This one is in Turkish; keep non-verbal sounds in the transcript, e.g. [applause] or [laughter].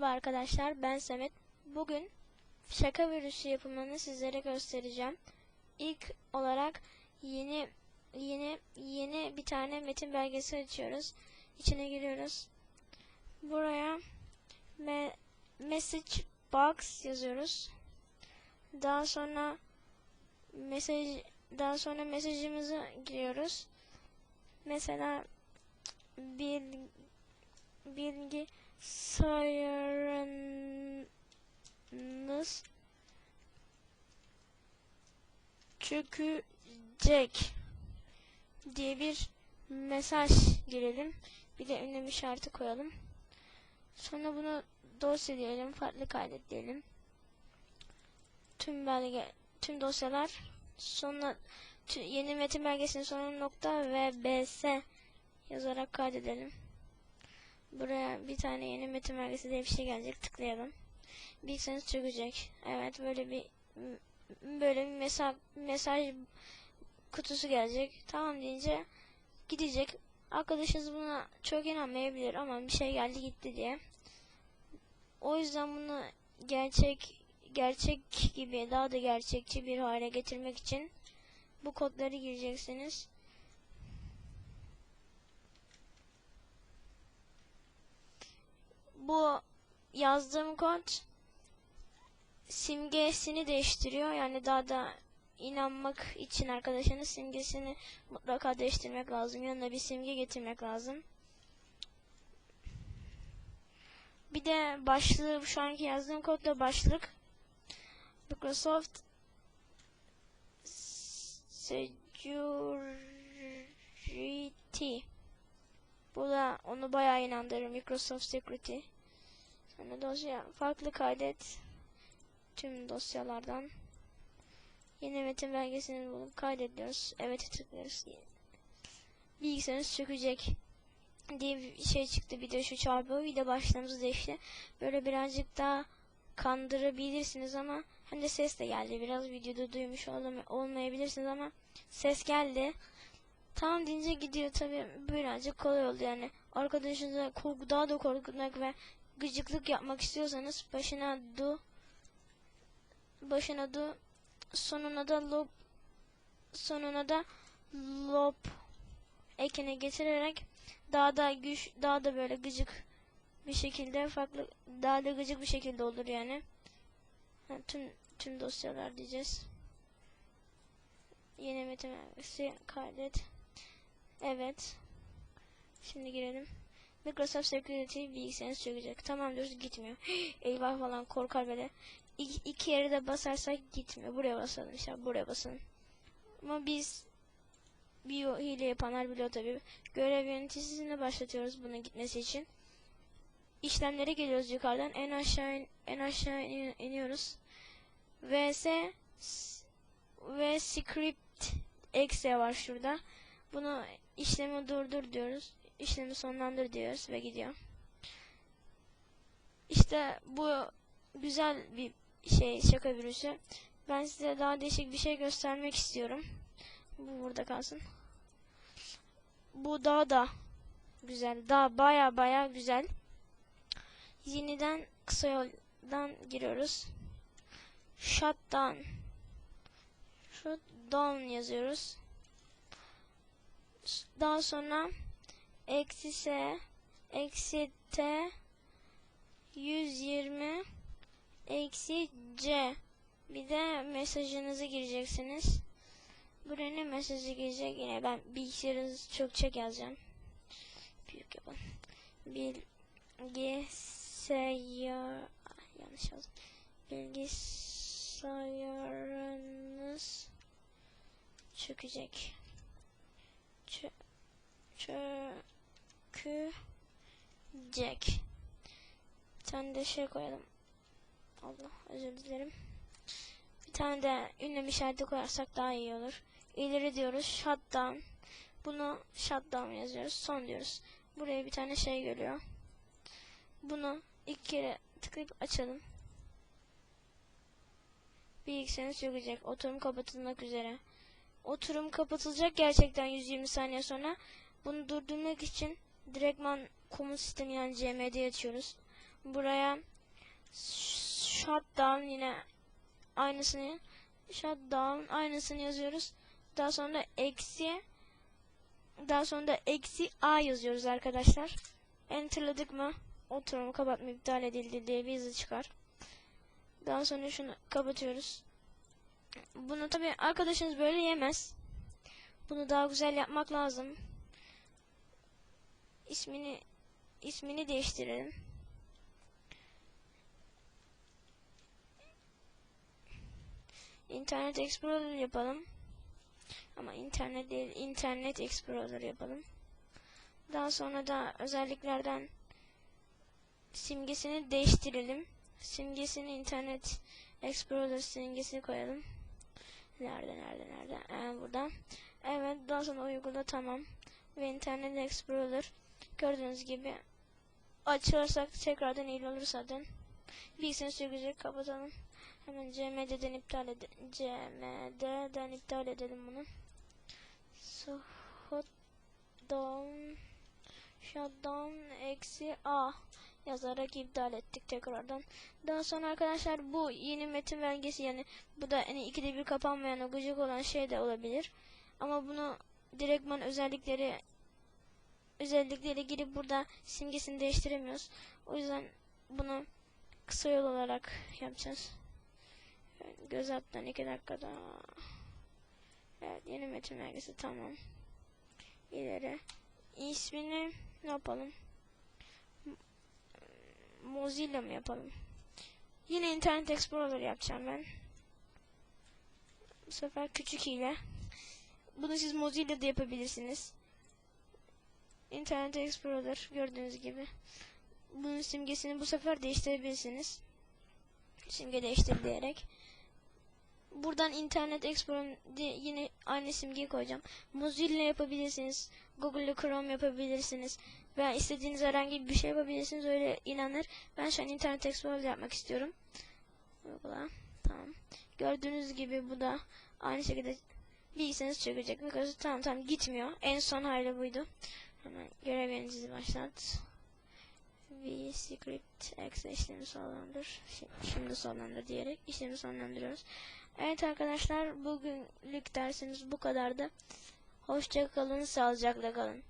Merhaba arkadaşlar ben Samet. Bugün şaka virüsü yapımını sizlere göstereceğim. İlk olarak yeni yeni yeni bir tane metin belgesi açıyoruz. İçine giriyoruz. Buraya me message box yazıyoruz. Daha sonra mesaj daha sonra mesajımızı giriyoruz. Mesela bil, bilgi sayarınız çökecek diye bir mesaj girelim. Bir de ünlem işareti koyalım. Sonra bunu dosya diyelim, farklı kaydet diyelim. Tüm belge, tüm dosyalar sonra yeni metin belgesinin sonu nokta ve bs yazarak kaydedelim. Buraya bir tane yeni metin belgesi diye bir şey gelecek. Tıklayalım. Bilgisayarınız çökecek. Evet böyle bir böyle bir mesaj mesaj kutusu gelecek. Tamam deyince gidecek. Arkadaşınız buna çok inanmayabilir ama bir şey geldi gitti diye. O yüzden bunu gerçek gerçek gibi daha da gerçekçi bir hale getirmek için bu kodları gireceksiniz. Bu yazdığım kod simgesini değiştiriyor. Yani daha da inanmak için arkadaşınız simgesini mutlaka değiştirmek lazım. Yanına bir simge getirmek lazım. Bir de başlığı şu anki yazdığım kodla başlık Microsoft Security bu da onu bayağı inandırır Microsoft Security. Sonra dosya farklı kaydet tüm dosyalardan yeni metin belgesini bulup kaydediyoruz. Evet tıklıyoruz. Bilgisayarınız çökecek diye bir şey çıktı. Bir de şu çarpı bir de başlığımız değişti. Böyle birazcık daha kandırabilirsiniz ama hem de ses de geldi. Biraz videoda duymuş olma- olmayabilirsiniz ama ses geldi. Tamam deyince gidiyor tabi birazcık kolay oldu yani. Arkadaşınıza korku daha da korkutmak ve gıcıklık yapmak istiyorsanız başına do başına do sonuna da lob sonuna da lob ekine getirerek daha da güç daha da böyle gıcık bir şekilde farklı daha da gıcık bir şekilde olur yani. Ha, tüm tüm dosyalar diyeceğiz. Yeni metin kaydet. Evet. Şimdi girelim. Microsoft Security bilgisayarınız çökecek. Tamam diyoruz gitmiyor. [gasps] Eyvah falan korkar böyle. İki, iki yere de basarsak gitmiyor. Buraya basalım işte buraya basalım. Ama biz bir hile yapanlar biliyor tabii. Görev yöneticisini başlatıyoruz bunun gitmesi için. İşlemlere geliyoruz yukarıdan. En aşağı in- en aşağı in- iniyoruz. vs ve script exe var şurada. Bunu işlemi durdur diyoruz. İşlemi sonlandır diyoruz ve gidiyor. İşte bu güzel bir şey şaka virüsü. Ben size daha değişik bir şey göstermek istiyorum. Bu burada kalsın. Bu daha da güzel. Daha baya baya güzel. Yeniden kısa yoldan giriyoruz. Shutdown. Shutdown yazıyoruz. Daha sonra eksi s eksi t 120 eksi c bir de mesajınızı gireceksiniz. Buraya ne mesajı girecek? Yine ben bilgisayarınızı çökecek yazacağım. Büyük yapalım. Bilgisayar Ah, yanlış yazdım. Bilgisayarınız çökecek. Çö çökecek. Bir tane de şey koyalım. Allah özür dilerim. Bir tane de ünlem işareti koyarsak daha iyi olur. İleri diyoruz. Shutdown. Bunu shutdown yazıyoruz. Son diyoruz. Buraya bir tane şey geliyor. Bunu ilk kere tıklayıp açalım. Bilgisayarınız çökecek. Oturum kapatılmak üzere. Oturum kapatılacak gerçekten 120 saniye sonra. Bunu durdurmak için direktman komut sistemi yani CMD açıyoruz. Buraya shutdown yine aynısını shutdown aynısını yazıyoruz. Daha sonra eksi daha sonra da eksi a yazıyoruz arkadaşlar. Enterladık mı? Oturumu kapatma iptal edildi diye bir yazı çıkar. Daha sonra şunu kapatıyoruz. Bunu tabi arkadaşınız böyle yemez. Bunu daha güzel yapmak lazım. İsmini ismini değiştirelim. Internet Explorer yapalım. Ama internet değil, Internet Explorer yapalım. Daha sonra da özelliklerden simgesini değiştirelim. Simgesini Internet Explorer simgesini koyalım. Nerede, nerede, nerede? Ee, burada. Evet, daha sonra uygula tamam. Ve Internet Explorer gördüğünüz gibi açarsak tekrardan iyi olur zaten. Bilgisayarı sürgücü kapatalım. Hemen CMD'den iptal edelim. CMD'den iptal edelim bunu. So, hot down shutdown eksi a yazarak iptal ettik tekrardan. Daha sonra arkadaşlar bu yeni metin belgesi yani bu da hani ikide bir kapanmayan o gıcık olan şey de olabilir. Ama bunu direktman özellikleri özelliklere girip burada simgesini değiştiremiyoruz. O yüzden bunu kısa yol olarak yapacağız. Göz alttan iki dakikada. Evet yeni metin belgesi tamam. İleri. İsmini ne yapalım? Mozilla mı yapalım? Yine Internet Explorer yapacağım ben. Bu sefer küçük ile. Bunu siz Mozilla'da yapabilirsiniz. Internet Explorer gördüğünüz gibi. Bunun simgesini bu sefer değiştirebilirsiniz. Simge değiştir diyerek. Buradan Internet Explorer diye yine aynı simgeyi koyacağım. Mozilla yapabilirsiniz. Google Chrome yapabilirsiniz. Veya istediğiniz herhangi bir şey yapabilirsiniz. Öyle inanır. Ben şu an Internet Explorer yapmak istiyorum. Uygula. Tamam. Gördüğünüz gibi bu da aynı şekilde bilgisayarınız çökecek. Mikrosu tamam tamam gitmiyor. En son hali buydu. Hemen görev yöneticisi başlat. V script exe işlemi sonlandır. Şimdi sonlandır diyerek işlemi sonlandırıyoruz. Evet arkadaşlar bugünlük dersimiz bu kadardı. Hoşça kalın, sağlıcakla kalın.